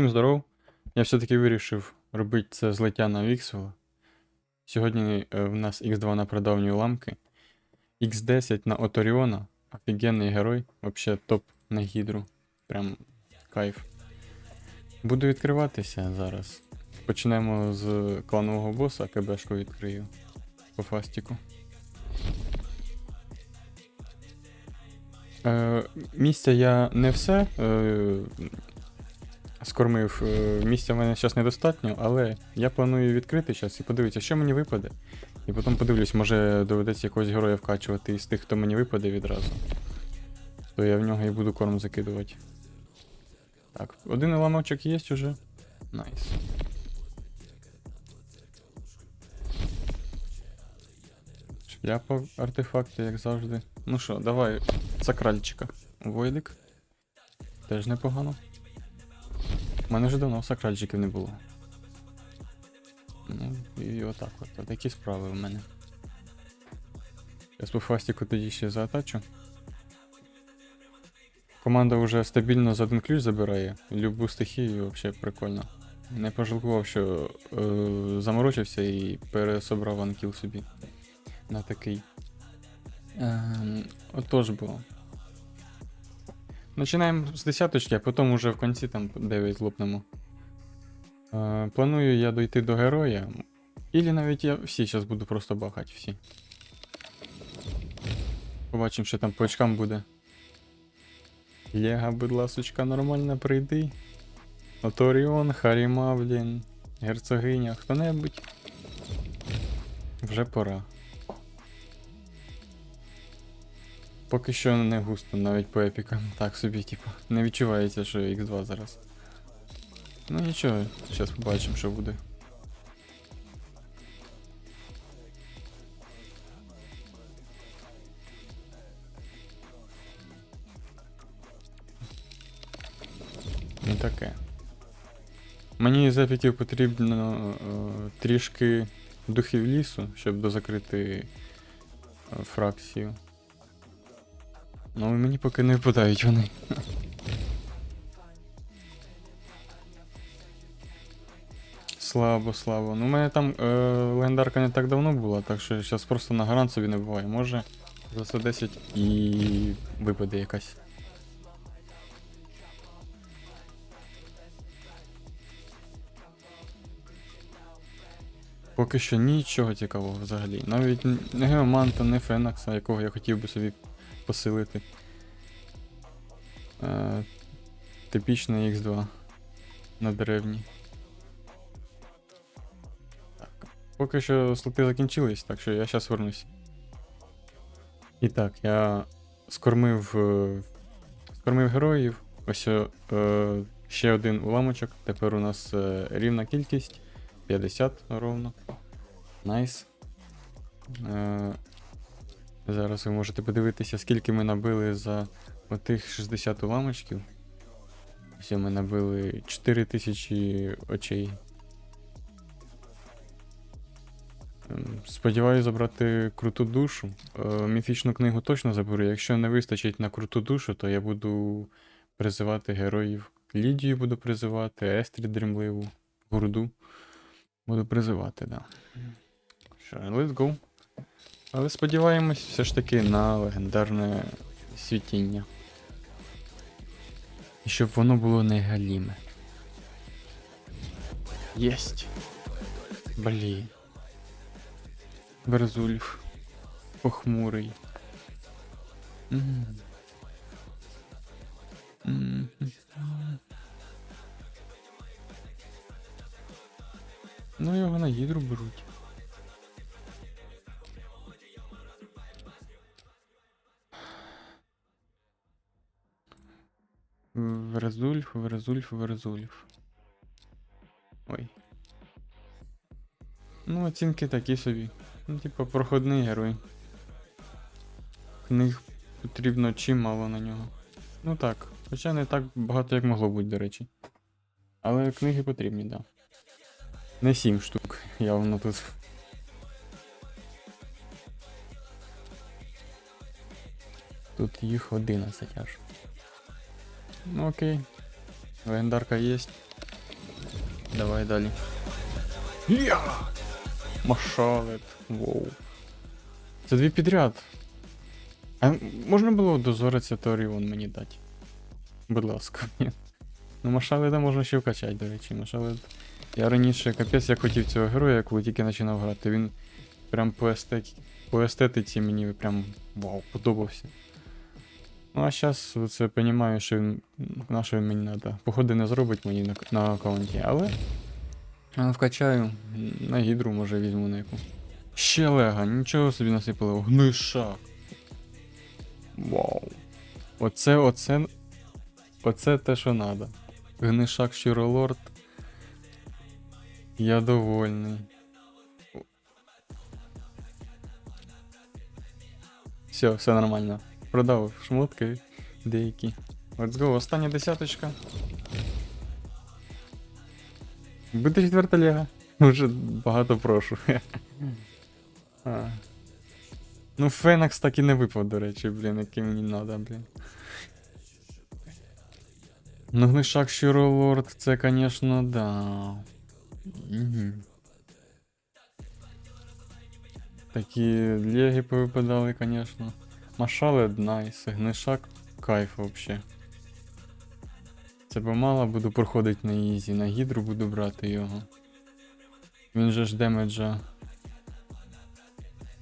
Всім здоров. Я все-таки вирішив робити це злиття на Віксела. Сьогодні е, в нас X2 на прадавні уламки. X10 на Оторіона. Офігенний герой. Вообще топ на гідру. Прям кайф. Буду відкриватися зараз. Почнемо з кланового боса, КБшку відкрию. По фастіку. Е, місця я не все е, скормив. Е, місця в мене зараз недостатньо, але я планую відкрити зараз і подивитися, що мені випаде. І потім подивлюсь, може доведеться якогось героя вкачувати із тих, хто мені випаде відразу. То я в нього і буду корм закидувати. Так, один уламочок є уже. Найс. Шляпа артефакти, як завжди. Ну що, давай сакральчика. Войдик. Теж непогано. У мене вже давно сакральчиків не було. Ну, і отак от. от Такі справи в мене. Зараз по фастіку тоді ще заатачу. Команда вже стабільно за один ключ забирає. Любу стихію взагалі прикольно. Не пожалкував, що е, заморочився і пересобрав анкіл собі. На такий. Ем, отож було. Починаємо з десяточки, а потім уже в кінці там 9 лопнемо. Е, планую я дойти до героя. Ілі навіть я всі зараз буду просто бахати всі. Побачимо, що там по очкам буде. Лега, будь ласочка, нормально прийди. Оторіон, Харіма, блін, герцогиня, хто-небудь. Вже пора. Поки що не густо, навіть по епікам. Так собі, типу, не відчувається, що X2 зараз. Ну нічого, зараз побачимо, що буде. Ну таке. Мені з епіків потрібно е, трішки духів лісу, щоб дозакрити е, фракцію. Ну, мені поки не випадають вони. Слабо, слабо. Ну, у мене там е, легендарка не так давно була, так що зараз просто на гарант собі не буває. Може за 110 і випаде якась. Поки що нічого цікавого взагалі. Навіть не Геоманта, не Фенакса, якого я хотів би собі посилити. Е, типічний X2 на деревні. Так. Поки що слоти закінчились, так що я зараз вернусь. І так, я скормив. е, скормив героїв. Ось е, ще один уламочок. Тепер у нас е, рівна кількість. 50 ровно. Найс. Е, зараз ви можете подивитися, скільки ми набили за отих 60 уламочків. Ось ми набили 4000 очей. Ем, Сподіваюся забрати круту душу. Е, Міфічну книгу точно заберу. Якщо не вистачить на круту душу, то я буду призивати героїв. Лідію буду призивати, Естрі Дрімливу, Гурду. Буду призивати, да. Let's go. Але сподіваємось все ж таки на легендарне світіння. І щоб воно було не. Єсть. Блін. Верзульф. Похмурий. Ну його на гідру беруть. Верзульф, Верзульф, Верзульф. Ой. Ну, оцінки такі собі. Ну, типа, проходний герой. Книг потрібно чимало на нього. Ну так, хоча не так багато, як могло бути, до речі. Але книги потрібні, так. Да. Не 7 штук, явно тут. Тут їх 11 аж. Ну окей. Легендарка є. Давай далі. Я! Машалет. Воу. Це дві підряд. А можна було дозориця Торіон мені дати? Будь ласка. Ні. Ну, Машаледа можна ще вкачати, до речі. Машалед. Я раніше капець як хотів цього героя, коли тільки починав грати. Він прям по естетиці мені прям вау, подобався. Ну а зараз це розумію, що він на що він мені треба. Походи не зробить мені на, на аккаунті, але вкачаю. На гідру може візьму на яку. Ще лега, нічого собі насипали. Гнишак. Вау. Оце, оце. Оце те, що треба. Гнишак Щуролорд. Я довольний. Все, все нормально. Продав шмотки деякі. Let's go, остання десяточка. Буде четверта ліга. Уже багато прошу. А. Ну, Фенекс так і не випав, до речі, блін, який мені надо, блін. Ну, Гнишак Щуролорд, це, конечно, да. Угу. Такі леги повипадали, конечно. Машали найс, гнишак кайф вообще. Це помало буду проходити на ізі, на гідру буду брати його. Він же ж демеджа.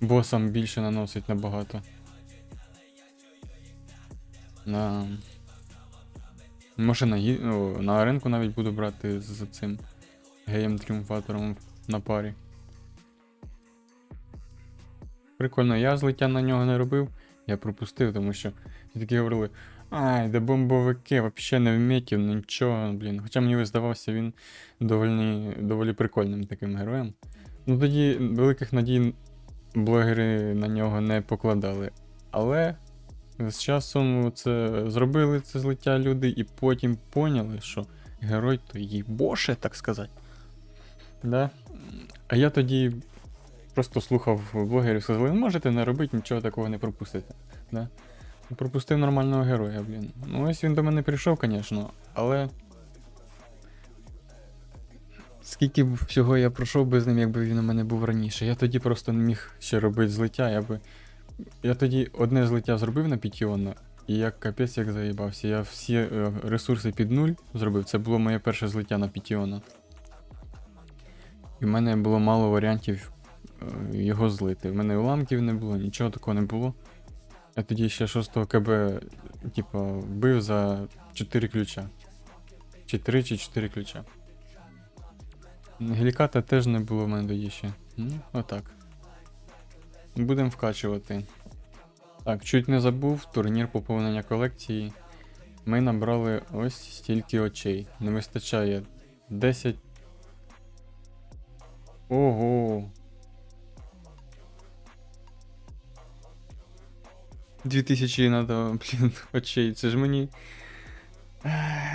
Босам більше наносить набагато. На. Може на, гі... О, на аренку навіть буду брати з цим геєм тріумфатором на парі. Прикольно, я злиття на нього не робив, я пропустив, тому що такі говорили, ай, де бомбовики, взагалі не вмітів, нічого, блін. Хоча мені здавався він доволі, доволі прикольним таким героєм. Ну тоді великих надій блогери на нього не покладали. Але з часом це зробили це злиття люди і потім поняли, що герой то їбоше, так сказати. Да? А я тоді просто слухав блогерів, сказали, «Ну, можете не робити, нічого такого не пропустите. Да? Пропустив нормального героя, блін. Ну ось він до мене прийшов, звісно, але. Скільки б всього я пройшов би з ним, якби він у мене був раніше. Я тоді просто не міг ще робити злиття, я би. Я тоді одне злиття зробив на Пітіона, і я капець як заїбався. Я всі е, ресурси під нуль зробив. Це було моє перше злиття на Пітіона. І в мене було мало варіантів його злити. В мене уламків не було, нічого такого не було. Я тоді ще 6 КБ, типа, вбив за 4 ключа. Чи 3, чи 4 ключа. Геліката теж не було в мене тоді ще. Ну, отак. Будемо вкачувати. Так, чуть не забув, турнір поповнення колекції. Ми набрали ось стільки очей. Не вистачає 10. Ого. 2000 надо, блін, очей. Це ж мені.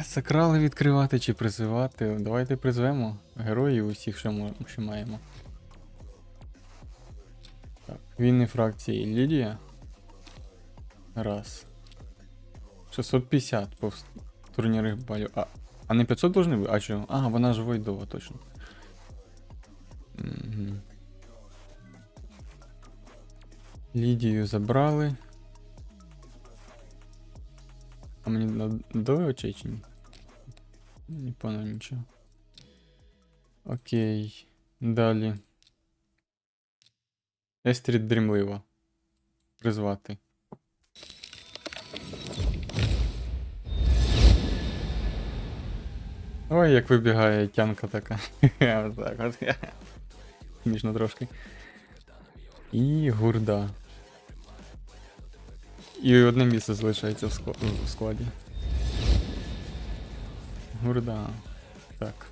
Сакрали відкривати чи призивати. Давайте призвемо героїв усіх, що, мо- що маємо. Так, війни фракції Лідія. Раз. 650 по турнірних балів. А, а не 500 должны бути? А чого? А, вона ж Войдова, точно. Угу. Лідію забрали. А мені дали очей чи ні? Не понял нічого. Окей. Далі. Естрід дрімлива. Призвати. Ой, як вибігає тянка така. Отак от. Смішно трошки. І гурда. І одне місце залишається в складі. Гурда. Так.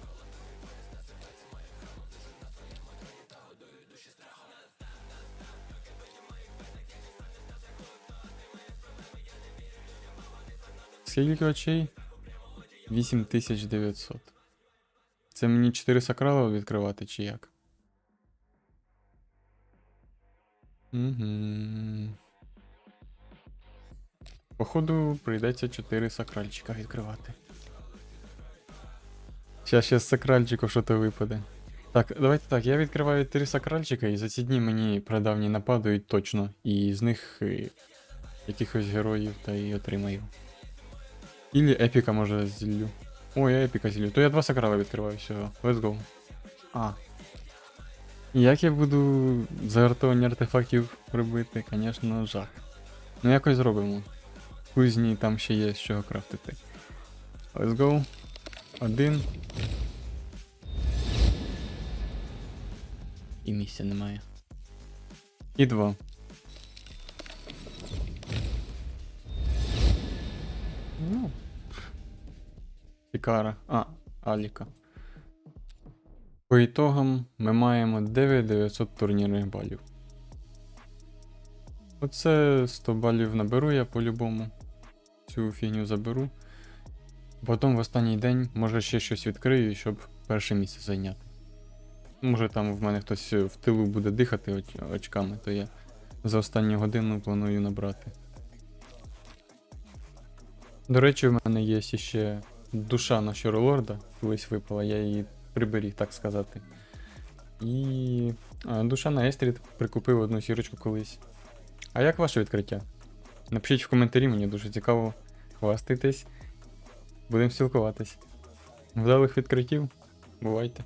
Скільки очей? 8900. Це мені 4 сакрала відкривати чи як? Угу. Походу, прийдеться 4 сакральчика відкривати. Щас ще з сакральчиків що то випаде. Так, давайте так, я відкриваю три сакральчика, і за ці дні мені прадавні нападають точно. І з них е, якихось героїв та і отримаю. Ілі епіка може зіллю. О, я епіка зіллю. То я два сакрала відкриваю, все, let's go. А. І Як я буду загартовані артефактів робити, звісно, жах. Ну якось зробимо. Кузні там ще є з чого крафтити. Let's go. Один. І місця немає. І два. Ну. Пікара. А, Аліка. По ітогам ми маємо 9900 турнірних балів. Оце 100 балів наберу я по-любому. Цю фігню заберу. Потім в останній день, може, ще щось відкрию, щоб перше місце зайняти. Може там в мене хтось в тилу буде дихати оч- очками, то я за останню годину планую набрати. До речі, в мене є ще душа на Щоролорда, колись випала, я її приберіг, так сказати. І душа на Естріт прикупив одну сірочку колись. А як ваше відкриття? Напишіть в коментарі, мені дуже цікаво хвастайтесь. Будемо спілкуватись. Вдалих відкриттів. Бувайте.